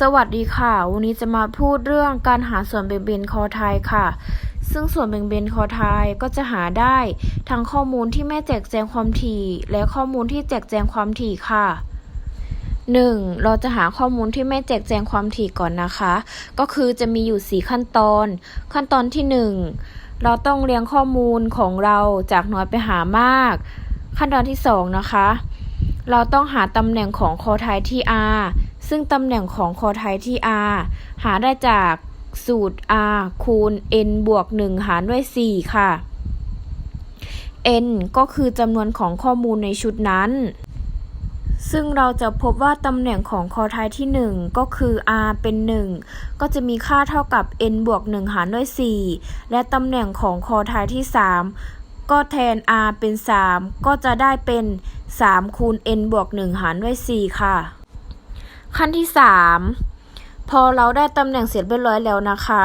สวัสดีค่ะ วันนี้จะมาพูดเรื่องการหาส่วนแบ่งเบนคอไทยค่ะ ซึ่งส่วนแบ่งเบนคอไทยก็จะหาได้ทั้งข้อมูลที่ไม่แจกแจงความถี่ และข้อมูลที่แจกแจงความถี่ค่ะ 1. เราจะหาข้อมูลที่ไม่แจกแจงความถี่ก่อนนะคะ ก็คือจะมีอยู่ 4 ขั้นตอน ขั้นตอนที่ 1 เราต้องเรียงข้อมูลของเราจากน้อยไปหามาก ขั้นตอนที่ 2 นะคะ เราต้องหาตำแหน่งของคอไทยที่ R ซึ่งตำแหน่งของคอไทยที่ R หาได้จากสูตร R คูณ n บวก 1 หารด้วย 4 ค่ะ n ก็คือจำนวนของข้อมูลในชุดนั้น ซึ่งเราจะพบว่าตำแหน่งของคอไทยที่ 1 ก็คือ r เป็น 1 ก็จะมีค่าเท่ากับ n บวก 1 หารด้วย 4 และตำแหน่งของคอไทยที่ 3 ก็แทน r เป็น 3 ก็จะได้เป็น 3 คูณ n บวก 1 หารด้วย 4 ค่ะ ขั้นที่สามพอเราได้ตำแหน่งเสร็จเรียบร้อยแล้วนะคะ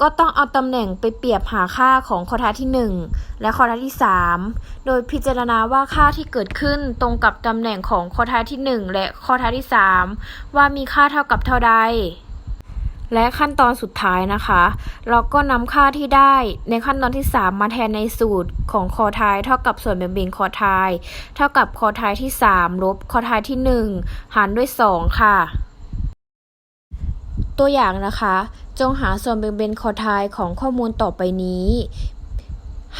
ก็ต้องเอาตำแหน่งไปเปรียบหาค่าของคอท้ายที่ 1 และคอท้ายที่ 3 โดยพิจารณาว่าค่าที่เกิดขึ้นตรงกับตำแหน่งของคอท้ายที่ 1 และคอท้ายที่ 3 ว่ามีค่าเท่ากับเท่าใด และขั้นตอนสุดท้ายนะคะ เราก็นำค่าที่ได้ในขั้นตอนที่ 3 มาแทนในสูตรของคอทายเท่ากับส่วนแบ่งเบนคอทายเท่ากับคอทายที่ 3 ลบคอทายที่ 1 หารด้วย 2 ค่ะ ตัวอย่างนะคะ จงหาส่วนแบ่งเบนคอทายของข้อมูลต่อไปนี้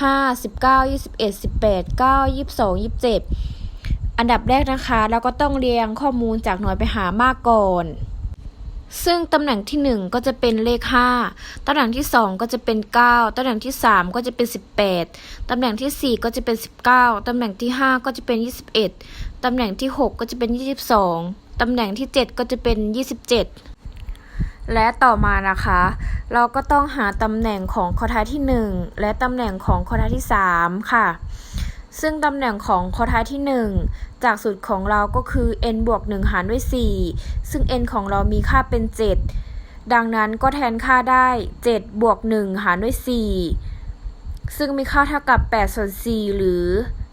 5 19 21 18 9 22 27 อันดับแรกนะคะ เราก็ต้องเรียงข้อมูลจากน้อยไปหามากก่อน ซึ่งตำแหน่งที่ 1 ก็จะเป็นเลข 5 ตำแหน่งที่ 2 ก็จะเป็น 9 ตำแหน่งที่ 3 ก็จะเป็น 18 ตำแหน่งที่ 4 ก็จะเป็น 19 ตำแหน่งที่ 5 ก็จะเป็น 21 ตำแหน่งที่ 6 ก็จะเป็น 22 ตำแหน่งที่ 7 ก็จะเป็น 27 และต่อมานะคะ เราก็ต้องหาตำแหน่งของคอท้ายที่ 1 และตำแหน่งของคอท้ายที่ 3 ค่ะ ซึ่งตำแหน่งของคอท้ายที่ 1 จากสูตรของเราก็คือ n บวก 1 หารด้วย 4 ซึ่ง n ของเรามีค่าเป็น 7 ดังนั้นก็แทนค่าได้ 7 บวก 1 หารด้วย 4 ซึ่งมีค่าเท่ากับ8ส่วน4หรือ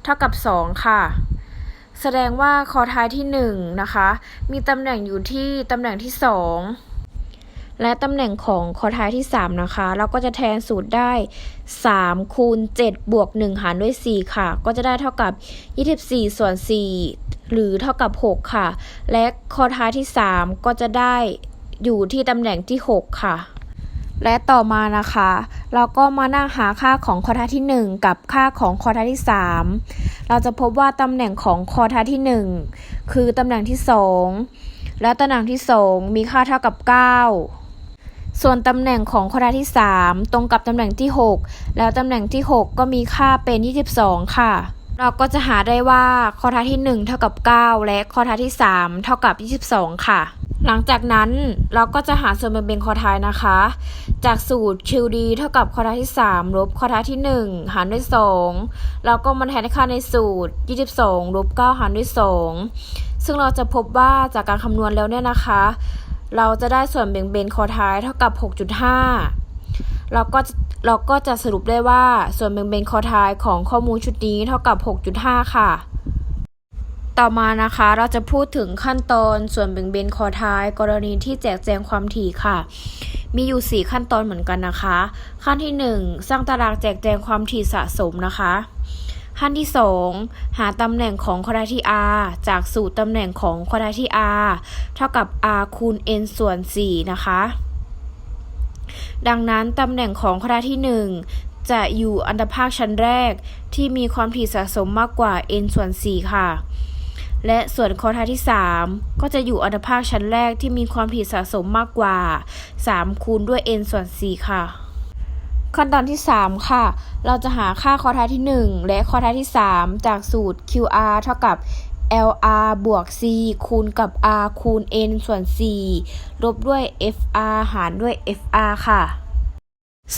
เท่ากับ 2 ค่ะ แสดงว่าคอท้ายที่ 1 นะคะ มีตำแหน่งอยู่ที่ตำแหน่งที่ 2 และตำแหน่งของคอท้ายที่ 3 นะคะ เราก็จะแทนสูตรได้3คูณ7บวก1หารด้วย 4 ค่ะ ก็จะได้เท่ากับ 24 ส่วน 4 หรือเท่ากับ 6 ค่ะ และคอท้ายที่ 3 ก็จะได้อยู่ที่ตำแหน่งที่ 6 ค่ะและต่อมานะคะ เราก็มานั่งหาค่าของคอท้ายที่ 1 กับค่าของคอท้ายที่ 3 เราจะพบว่าตำแหน่งของคอท้ายที่ 1 คือตำแหน่งที่ 2 และตำแหน่งที่ 2 มีค่าเท่ากับ 9 ส่วนตำแหน่งของคอท้ายที่ 3 ตรงกับตำแหน่งที่ 6 แล้วตำแหน่งที่ 6 ก็มีค่าเป็น 22 ค่ะ เราก็จะหาได้ว่าคอท้ายที่ 1 เท่ากับ 9 และคอท้ายที่ 3 เท่ากับ 22 ค่ะ หลังจากนั้นเราก็จะหาส่วนแบ่งเบนคอท้ายนะคะ จากสูตร QD เท่ากับคอท้ายที่ 3 ลบคอท้ายที่ 1 หารด้วย2เราก็มาแทนค่าในสูตร 22 ลบ 9 หารด้วย 2 ซึ่งเราจะพบว่าจากการคำนวณแล้วเนี่ยนะคะ เราจะได้ส่วนแบ่งเบนคอท้ายเท่ากับ 6.5 เราก็เราก็จะสรุปได้ว่าส่วนแบ่งเบนคอท้ายของข้อมูลชุดนี้เท่ากับ 6.5 ค่ะ ต่อมานะคะเราจะพูดถึงขั้นตอนส่วนแบ่งเบนคอท้าย กรณีที่แจกแจงความถี่ค่ะ มีอยู่ 4 ขั้นตอนเหมือนกันนะคะ ขั้นที่ 1 สร้างตารางแจกแจงความถี่สะสมนะคะ ขั้นที่ 2 หาตำแหน่งของคอไดที่ r จากสูตรตำแหน่งของคอไดที่ r เท่ากับ r คูณ n ส่วน 4 นะคะ ดังนั้นตำแหน่งของคอไดที่ 1 จะอยู่อันดับภาคชั้นแรกที่มีความถี่สะสมมากกว่า n ส่วน 4 ค่ะ และส่วนคอไดที่ 3 ก็จะอยู่อันดับภาคชั้นแรกที่มีความถี่สะสมมากกว่า 3 คูณด้วย n ส่วน 4 ค่ะ ขั้นตอนที่ 3 ค่ะ เราจะหาค่าคอท้ายที่ 1 และคอท้ายที่ 3 จากสูตร QR เท่ากับ LR บวก C คูณกับ R คูณ N ส่วน 4 ลบด้วย FR หารด้วย FR ค่ะ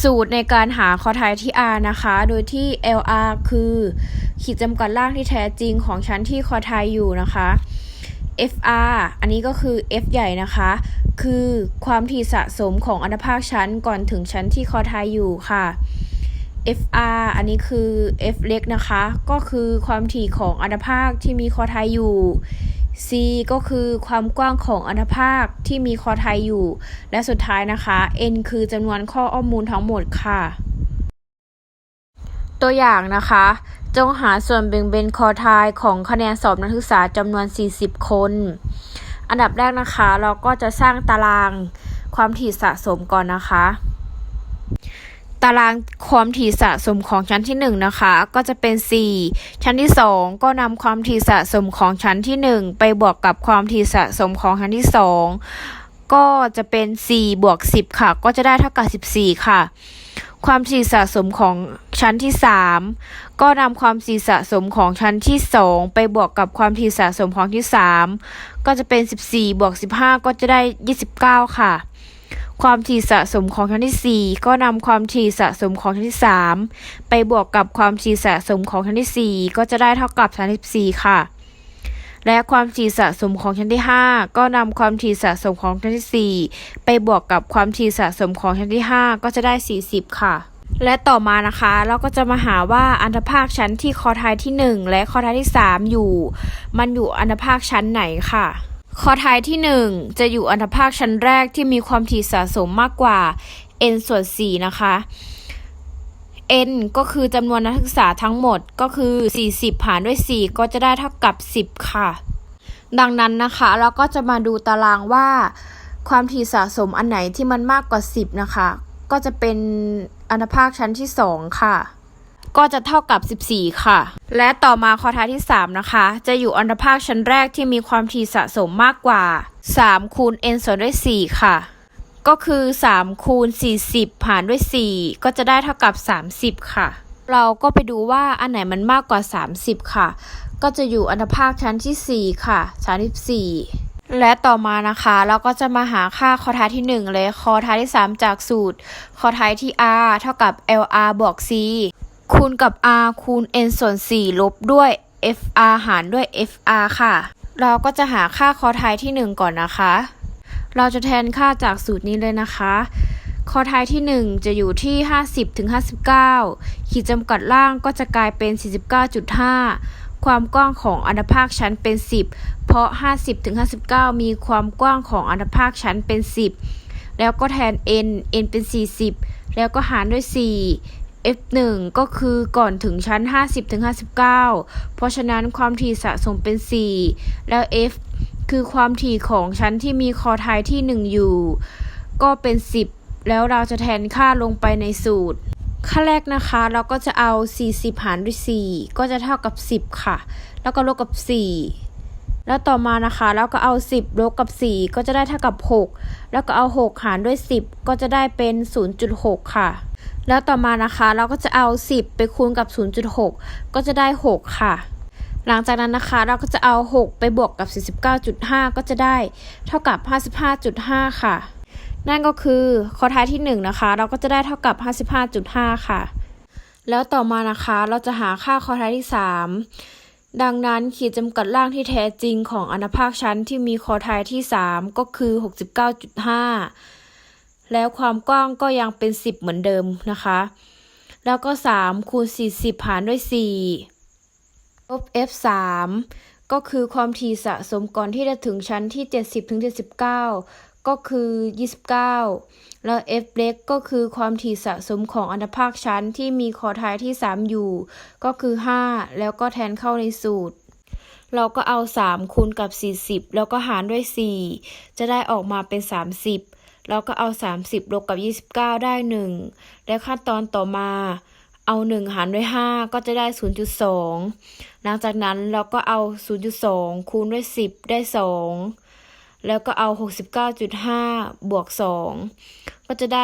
สูตรในการหาคอท้ายที่ R นะคะ โดยที่ LR คือ ขีดจำกัดล่างที่แท้จริงของชั้นที่คอท้ายอยู่นะคะ FR อันนี้ก็คือ F ใหญ่นะคะ คือความถี่สะสมของอนุภาคชั้นก่อนถึงชั้นที่คอทายอยู่ค่ะ FR อันนี้คือ F เล็กนะคะ ก็คือความถี่ของอนุภาคที่มีคอทายอยู่ C ก็คือความกว้างของอนุภาคที่มีคอไทยอยู่ และสุดท้ายนะคะ N คือจำนวนข้อข้อมูลทั้งหมดค่ะ ตัวอย่างนะคะ จงหาส่วนแบ่งเบนคอไทยของคะแนนสอบนักศึกษาจำนวน 40 คน อันดับแรกนะคะ เราก็จะสร้างตารางความถี่สะสมก่อนนะคะ ตารางความถี่สะสมของชั้นที่ 1 นะคะ ก็จะเป็น 4 ชั้นที่ 2 ก็นำความถี่สะสมของชั้นที่ 1 ไปบวกกับความถี่สะสมของชั้นที่ 2 ก็จะเป็น 4 บวก 10 ค่ะ ก็จะได้เท่ากับ 14 ค่ะ ความถี่สะสมของชั้นที่ 3 ก็นำความถี่สะสมของชั้นที่ 2 ไปบวกกับความถี่สะสมของที่ 3 ก็จะเป็น 14 บวก 15 ก็จะได้ 29 ค่ะ ความถี่สะสมของชั้นที่ 4 ก็นำความถี่สะสมของชั้นที่ 3 ไปบวกกับความถี่สะสมของชั้นที่ 4 ก็จะได้เท่ากับ 34 ค่ะ และความถี่สะสมของชั้นที่ 5 ก็นำความถี่สะสมของชั้นที่ 4 ไปบวกกับความถี่สะสมของชั้นที่ 5 ก็จะได้ 40 ค่ะ และต่อมานะคะเราก็จะมาหาว่าอันธภาคชั้นที่คอไทยที่ 1 และคอไทยที่ 3 อยู่ มันอยู่อันธภาคชั้นไหนค่ะคอไทยที่ 1 จะอยู่อันธภาคชั้นแรกที่มีความถี่สะสมมากกว่า n ส่วน4นะคะ n ก็คือจำนวนนักศึกษาทั้งหมดก็คือ 40 หารด้วย 4 ก็จะได้เท่ากับ 10 ค่ะ ดังนั้นนะคะเราก็จะมาดูตารางว่า ความถี่สะสมอันไหนที่มันมากกว่า 10 นะคะ ก็จะเป็นอนธภาคชั้นที่ 2 ค่ะ ก็จะเท่ากับ 14 ค่ะ และต่อมาข้อท้ายที่ 3 นะคะ จะอยู่อนธภาคชั้นแรกที่มีความถี่สะสมมากกว่า3คูณ n ส่วนด้วย 4 ค่ะ ก็คือ3คูณ40หารด้วย 4 ก็จะได้เท่ากับ 30 ค่ะ เราก็ไปดูว่าอันไหนมันมากกว่า 30 ค่ะ ก็จะอยู่อันภาคชั้นที่ 4 ค่ะ34และต่อมานะคะ เราก็จะมาหาค่าคอท้ายที่ 1 และคอท้ายที่ 3 จากสูตร คอท้ายที่ r เท่ากับ lr บวก c คูณกับ r คูณ n ส่วน 4 ลบด้วย fr หารด้วย fr ค่ะ เราก็จะหาค่าคอท้ายที่ 1 ก่อนนะคะ เราจะแทนค่าจากสูตรนี้เลยนะคะคอท้ายที่ 1 จะอยู่ที่ 50ถึง59 ขีดจำกัดล่างก็จะกลายเป็น 49.5 ความกว้างของอนุภาคชั้นเป็น 10 เพราะ 50ถึง59 มีความกว้างของอนุภาคชั้นเป็น 10 แล้วก็แทน n n เป็น 40 แล้วก็หารด้วย 4 f 1 ก็คือก่อนถึงชั้น 50ถึง59 เพราะฉะนั้นความถี่สะสมเป็น 4 แล้ว f คือความถี่ของชั้นที่มีคอไทยที่ 1 อยู่ ก็เป็น 10 แล้วเราจะแทนค่าลงไปในสูตรค่าแรกนะคะ เราก็จะเอา 40 หารด้วย 4 ก็จะเท่ากับ 10 ค่ะ แล้วก็ลบกับ 4 แล้วต่อมานะคะ เราก็เอา 10 ลบกับ 4 ก็จะได้เท่ากับ 6 แล้วก็เอา 6 หารด้วย 10 ก็จะได้เป็น 0.6 ค่ะ แล้วต่อมานะคะ เราก็จะเอา 10 ไปคูณกับ 0.6 ก็จะได้ 6 ค่ะ หลังจากนั้นนะคะเราก็จะเอา 6 ไปบวกกับ 49.5 ก็จะได้เท่ากับ 55.5 ค่ะ นั่นก็คือข้อท้ายที่ 1 นะคะ เราก็จะได้เท่ากับ 55.5 ค่ะ แล้วต่อมานะคะเราจะหาค่าข้อท้ายที่ 3 ดังนั้นขีดจำกัดล่างที่แท้จริงของอนุภาคชั้นที่มีคอท้ายที่ 3 ก็คือ 69.5 แล้วความกว้างก็ยังเป็น 10 เหมือนเดิมนะคะ แล้วก็ 3 คูณ 40 หารด้วย 4 ลบ f 3ก็คือความถี่สะสมก่อนที่จะถึงชั้นที่ 70ถึง79 ก็คือ 29 แล้ว f เล็กก็คือความถี่สะสมของอนุภาคชั้นที่มีคอท้ายที่ 3 อยู่ ก็คือ 5 แล้วก็แทนเข้าในสูตร เราก็เอา 3 คูณกับ 40 แล้วก็หารด้วย 4 จะได้ออกมาเป็น 30 แล้วก็เอา 30 ลบกับ 29 ได้ 1 และขั้นตอนต่อมา เอา 1 หารด้วย 5 ก็จะได้ 0.2 หลังจากนั้นเราก็เอา 0.2 คูณด้วย 10 ได้ 2 แล้วก็เอา 69.5 บวก 2 ก็จะได้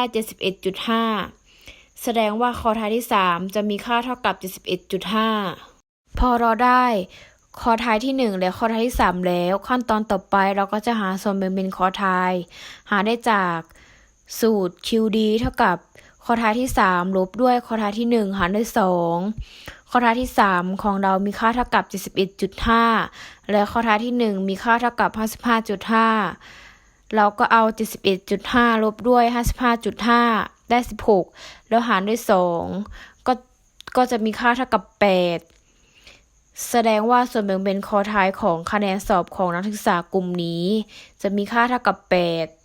71.5 แสดงว่าคอท้ายที่ 3 จะมีค่าเท่ากับ 71.5 พอเราได้คอท้ายที่ 1 และคอท้ายที่ 3 แล้ว ขั้นตอนต่อไปเราก็จะหาส่วนแบ่งเป็นคอท้าย หาได้จากสูตร QD เท่ากับ คอท้ายที่ 3 ลบด้วยคอท้ายที่ 1 หารด้วย2คอท้ายที่ 3 ของเรามีค่าเท่ากับ 71.5 และคอท้ายที่ 1 มีค่าเท่ากับ 55.5 เราก็เอา 71.5 ลบด้วย 55.5 ได้ 16 แล้วหารด้วย 2 ก็ก็จะมีค่าเท่ากับ 8 แสดงว่าส่วนแบ่งเป็นข้อท้ายของคะแนนสอบของนักศึกษากลุ่มนี้ จะมีค่าเท่ากับ 8